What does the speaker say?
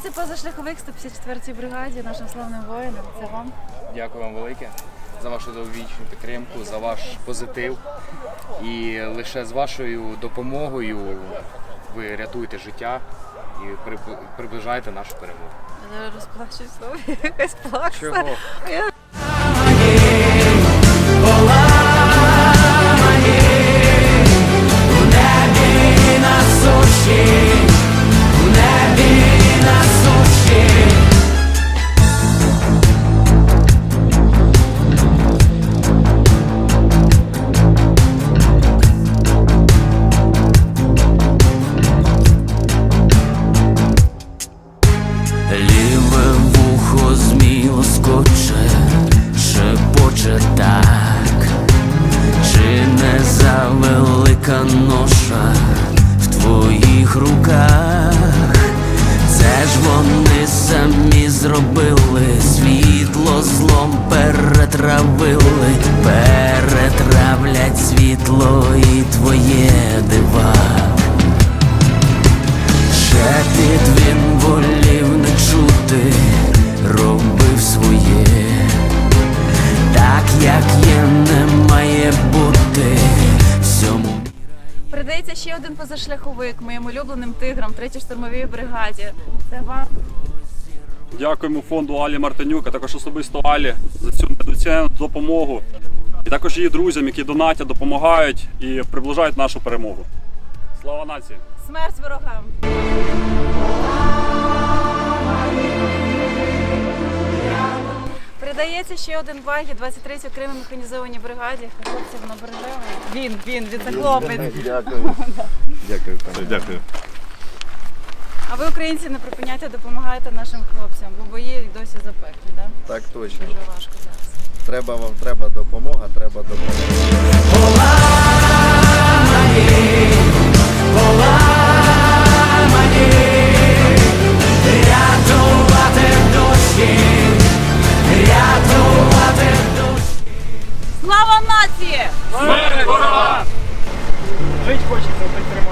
позашляховик 154-й бригаді, нашим славним воїнам. Це вам. Дякую вам велике за вашу довговічну підтримку, за ваш позитив. І лише з вашою допомогою ви рятуєте життя і приближаєте нашу перемогу. Я розплачусь якась плакса. Чого? Ліве вухо зміло скоче, шепоче так, чи не завелика ноша в твоїх руках? Це ж вони самі зробили, світло злом перетравили, перетравлять світло і твоє дива. Чути, робив своє, так як є, не має бути всьому. Передається ще один позашляховик моїм улюбленим тиграм, 3-й штурмовій бригаді. Це вам. Дякуємо фонду Алі Мартинюк, а також особисто Алі за цю недоцінену допомогу. І також її друзям, які донатять, допомагають і приближають нашу перемогу. Слава нації! Смерть ворогам. Передається ще один багі 23-й окремій механізованій бригаді. Хлопців на бережевому. Він, він, він це хлопець. Дякую. Дякую, пане. Дякую. А ви, українці, не припиняйте, допомагайте нашим хлопцям, бо бої досі запеклі, да? Так точно. Дуже важко зараз. Треба вам треба допомога, треба допомога. нації! Смерть ворогам! Жить хочеться, так.